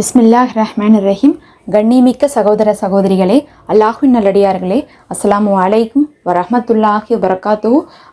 பிஸ்மில்லாஹ் ரஹ்மான் ரஹீம் கண்ணிமிக்க சகோதர சகோதரிகளே அல்லாஹின் நல்லடியார்களே அஸ்ஸலாமு வலைக்கும் வரஹமத்துல்லாஹி வரகாத்து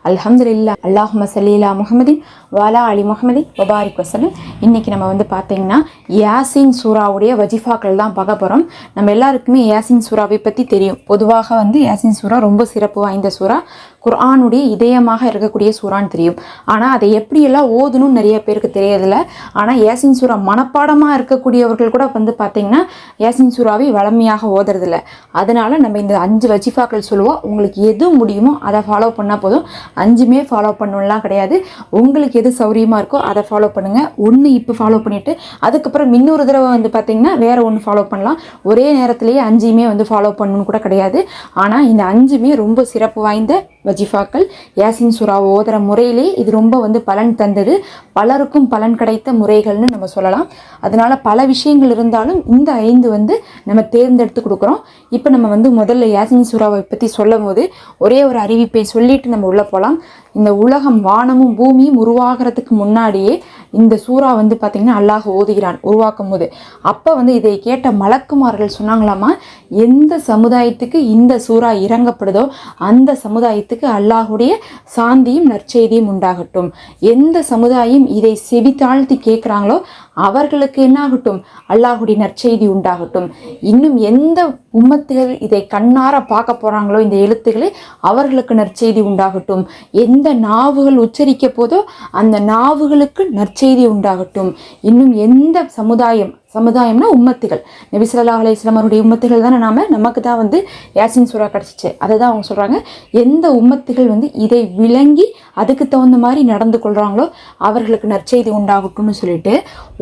அல்ஹம்துலில்லா அல்லாஹ் சல்லீலா முஹம்மதின் வாலா அலி முஹம்மதின் வபாரிக் வசலம் இன்னைக்கு நம்ம வந்து பார்த்தீங்கன்னா யாசின் சூராவுடைய வஜிஃபாக்கள் தான் பார்க்க போகிறோம் நம்ம எல்லாருக்குமே யாசின் சூராவை பற்றி தெரியும். பொதுவாக வந்து யாசின் சூரா ரொம்ப சிறப்பு வாய்ந்த சூரா குர்ஆனுடைய இதயமாக இருக்கக்கூடிய சூறான்னு தெரியும். ஆனால் அதை எப்படியெல்லாம் ஓதணும்னு நிறைய பேருக்கு தெரியறதில்ல ஆனால் யாசின் சூரா மனப்பாடமாக இருக்கக்கூடியவர்கள் கூட வந்து பார்த்தீங்கன்னா யாசின் சூறாவை வளமையாக ஓதுறதில்ல. அதனால் நம்ம இந்த அஞ்சு வஜிஃபாக்கள் சொல்லுவோம். உங்களுக்கு எது முடியுமோ அதை ஃபாலோ பண்ணால் போதும். அஞ்சுமே ஃபாலோ பண்ணணும்லாம் கிடையாது. உங்களுக்கு எது சௌரியமாக இருக்கோ அதை ஃபாலோ பண்ணுங்கள் ஒன்று இப்போ ஃபாலோ பண்ணிவிட்டு அதுக்கப்புறம் இன்னொரு தடவை வந்து பார்த்திங்கன்னா வேறு ஒன்று ஃபாலோ பண்ணலாம். ஒரே நேரத்துலேயே அஞ்சுமே வந்து ஃபாலோ பண்ணணும்னு கூட கிடையாது. ஆனால் இந்த அஞ்சுமே ரொம்ப சிறப்பு வாய்ந்த வஜிஃபாக்கள். யாசின் சுறா ஓதுற முறையிலே இது ரொம்ப வந்து பலன் தந்தது. பலருக்கும் பலன் கிடைத்த முறைகள்னு நம்ம சொல்லலாம். அதனால் பல விஷயங்கள் இருந்தாலும் இந்த ஐந்து வந்து நம்ம தேர்ந்தெடுத்து கொடுக்குறோம். இப்போ நம்ம வந்து முதல்ல யாசின் சுறாவை பற்றி சொல்லும் போது ஒரே ஒரு அறிவிப்பை சொல்லிட்டு நம்ம உள்ளே போகலாம் இந்த உலகம் வானமும் பூமியும் உருவாகிறதுக்கு முன்னாடியே இந்த சூறா வந்து பார்த்திங்கன்னா அல்லாஹ் ஓதுகிறான் உருவாக்கும் போது. அப்போ வந்து இதை கேட்ட மலக்குமார்கள் சொன்னாங்களாமா எந்த சமுதாயத்துக்கு இந்த சூறா இறங்கப்படுதோ அந்த சமுதாயத்துக்கு அல்லாஹுடைய சாந்தியும் நற்செய்தியும் உண்டாகட்டும். எந்த சமுதாயம் இதை செவி தாழ்த்தி கேட்குறாங்களோ அவர்களுக்கு என்னாகட்டும்? அல்லாஹுடைய நற்செய்தி உண்டாகட்டும். இன்னும் எந்த உம்மத்துகள் இதை கண்ணார பார்க்க போகிறாங்களோ இந்த எழுத்துக்களை அவர்களுக்கு நற்செய்தி உண்டாகட்டும். எந்த நாவுகள் உச்சரிக்க போதோ அந்த நாவுகளுக்கு நற்செய்தி உண்டாகட்டும். இன்னும் எந்த சமுதாயம் சமுதாயம்னா உம்மத்துகள். நபிசல்லா ஸல்லல்லாஹு அலைஹி அவருடைய உம்மத்துகள் தானே நாம? நமக்கு தான் வந்து யாசின் சூறா கிடச்சிச்சு. அதை தான் அவங்க சொல்கிறாங்க எந்த உம்மத்துகள் வந்து இதை விளங்கி அதுக்கு தகுந்த மாதிரி நடந்து கொள்கிறாங்களோ அவர்களுக்கு நற்செய்தி உண்டாகட்டும்னு சொல்லிட்டு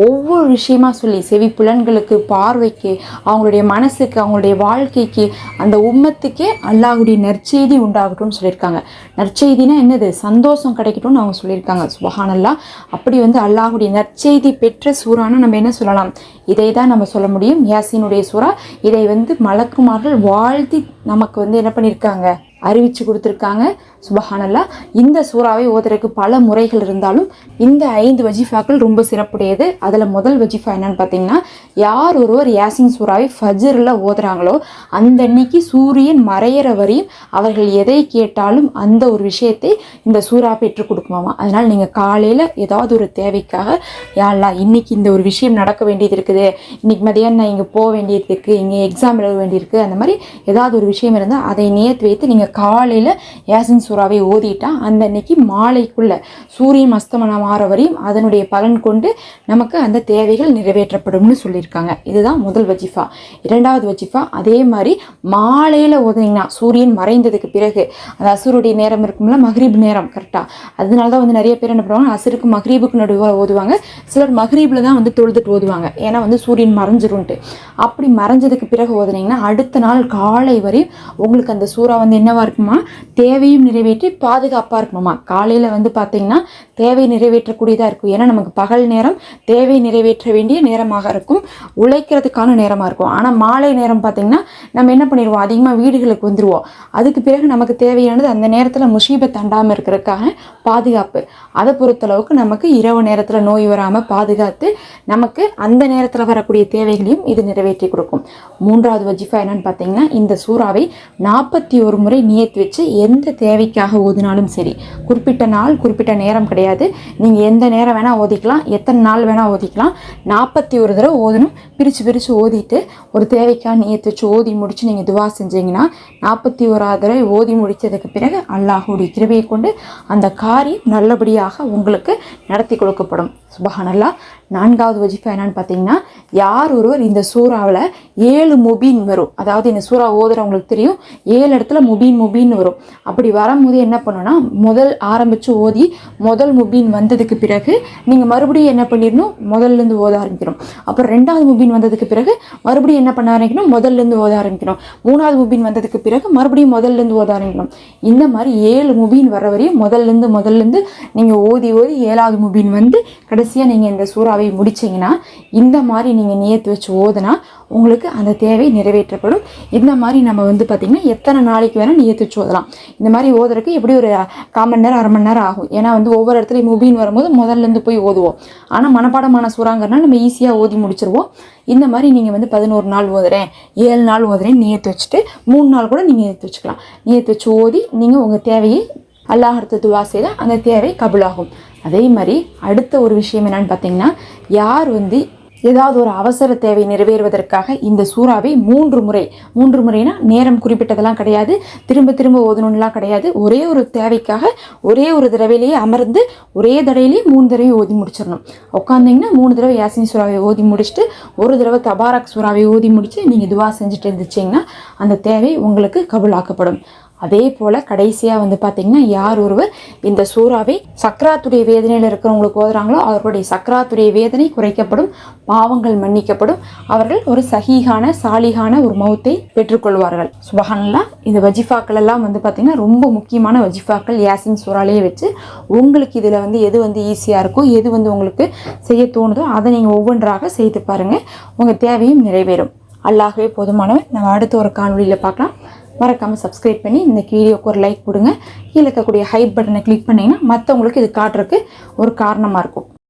ஒவ்வொரு விஷயமா சொல்லி செவி புலன்களுக்கு பார்வைக்கு அவங்களுடைய மனசுக்கு அவங்களுடைய வாழ்க்கைக்கு அந்த உம்மத்துக்கே அல்லாஹுடைய நற்செய்தி உண்டாகட்டும்னு சொல்லியிருக்காங்க. நற்செய்தினா என்னது? சந்தோஷம் கிடைக்கட்டும்னு அவங்க சொல்லியிருக்காங்க. சுபஹானல்லா. அப்படி வந்து அல்லாஹுடைய நற்செய்தி பெற்ற சூறான்னு நம்ம என்ன சொல்லலாம்? இதை தான் நம்ம சொல்ல முடியும். யாசினுடைய சுறா இதை வந்து மலக்குமார்கள் வாழ்த்தி நமக்கு வந்து என்ன பண்ணியிருக்காங்க? அறிவிச்சு கொடுத்துருக்காங்க. சுபஹானல்லா. இந்த சூறாவை ஓதுறதுக்கு பல முறைகள் இருந்தாலும் இந்த ஐந்து வஜிஃபாக்கள் ரொம்ப சிறப்புடையது. அதில் முதல் வஜிஃபா என்னன்னு பார்த்தீங்கன்னா யார் ஒருவர் யாசின் சூறாவை ஃபஜ்ரில் ஓதுறாங்களோ அந்த அன்னைக்கு சூரியன் மறையிற வரையும் அவர்கள் எதை கேட்டாலும் அந்த ஒரு விஷயத்தை இந்த சூறா பெற்றுக் கொடுக்குமாமா. அதனால் நீங்கள் காலையில் ஏதாவது ஒரு தேவைக்காக யாழ்லா இன்னைக்கு இந்த ஒரு விஷயம் நடக்க வேண்டியது இருக்குது. இன்னைக்கு மதியானம் நான் இங்கே போக வேண்டியது இருக்குது இங்கே எக்ஸாம் எழுத வேண்டியிருக்கு அந்த மாதிரி ஏதாவது ஒரு விஷயம் இருந்தால் அதை நேர்த்து வைத்து நீங்கள் காலையில் யாசின் சூறாவை ஓதிட்டா அந்த அன்னைக்கு மாலைக்குள்ள சூரியன் அஸ்தமனம் ஆற வரையும் அதனுடைய பலன் கொண்டு நமக்கு அந்த தேவைகள் நிறைவேற்றப்படும்னு சொல்லியிருக்காங்க. இதுதான் முதல் வஜிஃபா. இரண்டாவது வஜிஃபா அதே மாதிரி மாலையில் ஓதுனீங்கன்னா சூரியன் மறைந்ததுக்கு பிறகு அந்த அசுருடைய நேரம் இருக்கும்ல மஹ்ரீப் நேரம் கரெக்டாக அதனால தான் வந்து நிறைய பேர் என்ன பண்ணுவாங்க அசுருக்கு மஹ்ரீபுக்கு நடுவாக ஓதுவாங்க. சிலர் மஹ்ரீபில் தான் வந்து தொழுதுட்டு ஓதுவாங்க. ஏன்னா வந்து சூரியன் மறைஞ்சிரும்ட்டு அப்படி மறைஞ்சதுக்கு பிறகு ஓதுனீங்கன்னா அடுத்த நாள் காலை வரையும் உங்களுக்கு அந்த சூறா வந்து என்ன என்னவாக இருக்குமா? தேவையும் நிறைவேற்றி பாதுகாப்பாக இருக்குமாமா காலையில் வந்து பார்த்தீங்கன்னா தேவை நிறைவேற்றக்கூடியதாக இருக்கும். ஏன்னா நமக்கு பகல் நேரம் தேவை நிறைவேற்ற வேண்டிய நேரமாக இருக்கும். உழைக்கிறதுக்கான நேரமாக இருக்கும். ஆனால் மாலை நேரம் பார்த்தீங்கன்னா நம்ம என்ன பண்ணிடுவோம்? அதிகமாக வீடுகளுக்கு வந்துடுவோம் அதுக்கு பிறகு நமக்கு தேவையானது அந்த நேரத்தில் முஷீபை தண்டாமல் இருக்கிறதுக்காக பாதுகாப்பு. அதை பொறுத்தளவுக்கு நமக்கு இரவு நேரத்தில் நோய் வராமல் பாதுகாத்து நமக்கு அந்த நேரத்தில் வரக்கூடிய தேவைகளையும் இது நிறைவேற்றி கொடுக்கும். மூன்றாவது வஜிஃபா என்னன்னு பார்த்தீங்கன்னா இந்த சூறாவை நாற்பத்தி ஒரு முறை நியத்து வச்சு எந்த தேவைக்காக ஓதினாலும் சரி குறிப்பிட்ட நாள் குறிப்பிட்ட நேரம் கிடையாது. நீங்கள் எந்த நேரம் வேணால் ஓதிக்கலாம் எத்தனை நாள் வேணால் ஓதிக்கலாம். நாற்பத்தி ஒரு தடவை ஓதணும் பிரித்து பிரித்து ஓதிட்டு ஒரு தேவைக்காக நியத்து வச்சு ஓதி முடித்து நீங்கள் துவா செஞ்சீங்கன்னா நாற்பத்தி ஓராவது தடவை ஓதி முடித்ததுக்கு பிறகு அல்லாஹுடைய கிருபையை கொண்டு அந்த காரியம் நல்லபடியாக உங்களுக்கு நடத்தி கொடுக்கப்படும். சுபஹானல்லா. நான்காவது வஜிஃபா என்னன்னு பார்த்தீங்கன்னா யார் ஒருவர் இந்த சூறாவில் ஏழு முபீன் வரும். அதாவது இந்த சூறா ஓதுறவங்களுக்கு தெரியும் ஏழு இடத்துல முபீன் முபீன் வரும். அப்படி வரும்போது என்ன பண்ணணும்னா முதல் ஆரம்பித்து ஓதி முதல் முபீன் வந்ததுக்கு பிறகு நீங்கள் மறுபடியும் என்ன பண்ணிடணும் முதல்லேருந்து ஓத ஆரம்பிக்கணும். அப்புறம் ரெண்டாவது முபீன் வந்ததுக்கு பிறகு மறுபடியும் என்ன பண்ண ஆரம்பிக்கணும் முதல்லேருந்து ஓத ஆரம்பிக்கணும். மூணாவது முபீன் வந்ததுக்கு பிறகு மறுபடியும் முதல்லேருந்து ஓத ஆரம்பிக்கணும். இந்த மாதிரி ஏழு முபீன் வர வரையும் முதல்லேருந்து முதல்லேருந்து நீங்கள் ஓதி ஓதி ஏழாவது முபீன் வந்து கடைசி கடைசியாக நீங்கள் இந்த சூறாவை முடிச்சீங்கன்னா இந்த மாதிரி நீங்கள் நியத்து வச்சு ஓதுனா உங்களுக்கு அந்த தேவை நிறைவேற்றப்படும். இந்த மாதிரி நம்ம வந்து பார்த்திங்கன்னா எத்தனை நாளைக்கு வேணால் நியத்து வச்சு ஓதலாம். இந்த மாதிரி ஓதுறதுக்கு எப்படி ஒரு கால் மணி நேரம் அரை மணி நேரம் ஆகும். ஏன்னா வந்து ஒவ்வொரு இடத்துலையும் முபின்னு வரும்போது முதல்ல இருந்து போய் ஓதுவோம். ஆனால் மனப்பாடமான சூறாங்கிறனால நம்ம ஈஸியாக ஓதி முடிச்சிருவோம். இந்த மாதிரி நீங்கள் வந்து பதினோரு நாள் ஓதுறேன் ஏழு நாள் ஓதுறேன் நியத்து வச்சுட்டு மூணு நாள் கூட நீங்கள் நியத்து வச்சுக்கலாம். நியத்து வச்சு ஓதி நீங்கள் உங்கள் தேவையை அல்லாஹ் துவா செய்தால் அந்த தேவை கபுலாகும். அதே மாதிரி அடுத்த ஒரு விஷயம் என்னன்னு பார்த்தீங்கன்னா யார் வந்து ஏதாவது ஒரு அவசர தேவை நிறைவேறுவதற்காக இந்த சூறாவை மூன்று முறை மூன்று முறைனா நேரம் குறிப்பிட்டதெல்லாம் கிடையாது திரும்ப திரும்ப ஓதணும்லாம் கிடையாது ஒரே ஒரு தேவைக்காக ஒரே ஒரு தடவையிலேயே அமர்ந்து ஒரே தடவையிலேயே மூணு தடவை ஓதி முடிச்சிடணும். உட்காந்திங்கன்னா மூணு தடவை யாசினி சூறாவை ஓதி முடிச்சுட்டு ஒரு தடவை தபாரக் சூறாவை ஓதி முடித்து நீங்கள் துவா செஞ்சுட்டு இருந்துச்சிங்கன்னா அந்த தேவை உங்களுக்கு கபுளாக்கப்படும் அதே போல் கடைசியாக வந்து பார்த்தீங்கன்னா யார் ஒருவர் இந்த சூறாவை சக்கராத்துடைய வேதனையில் இருக்கிறவங்களுக்கு ஓதுறாங்களோ அவர்களுடைய சக்கராத்துடைய வேதனை குறைக்கப்படும் பாவங்கள் மன்னிக்கப்படும். அவர்கள் ஒரு சகிகான சாலிகான ஒரு மௌத்தை பெற்றுக்கொள்வார்கள். சுபஹானல்லா இந்த வஜிஃபாக்கள் எல்லாம் வந்து பார்த்திங்கன்னா ரொம்ப முக்கியமான வஜிஃபாக்கள் யாசின் சூறாலேயே வச்சு உங்களுக்கு இதில் வந்து எது வந்து ஈஸியாக இருக்கோ எது வந்து உங்களுக்கு செய்ய தோணுதோ அதை நீங்கள் ஒவ்வொன்றாக செய்து பாருங்கள் உங்கள் தேவையும் நிறைவேறும். அல்லாகவே போதுமானவன் நம்ம அடுத்த ஒரு காணொலியில் பார்க்கலாம். மறக்காமல் சப்ஸ்கிரைப் பண்ணி இந்த வீடியோக்கு ஒரு லைக் கொடுங்க. கீழே இருக்கக்கூடிய ஹைப் பட்டனை கிளிக் பண்ணிங்கன்னா மற்றவங்களுக்கு இது காட்டுறதுக்கு ஒரு காரணமாக இருக்கும்.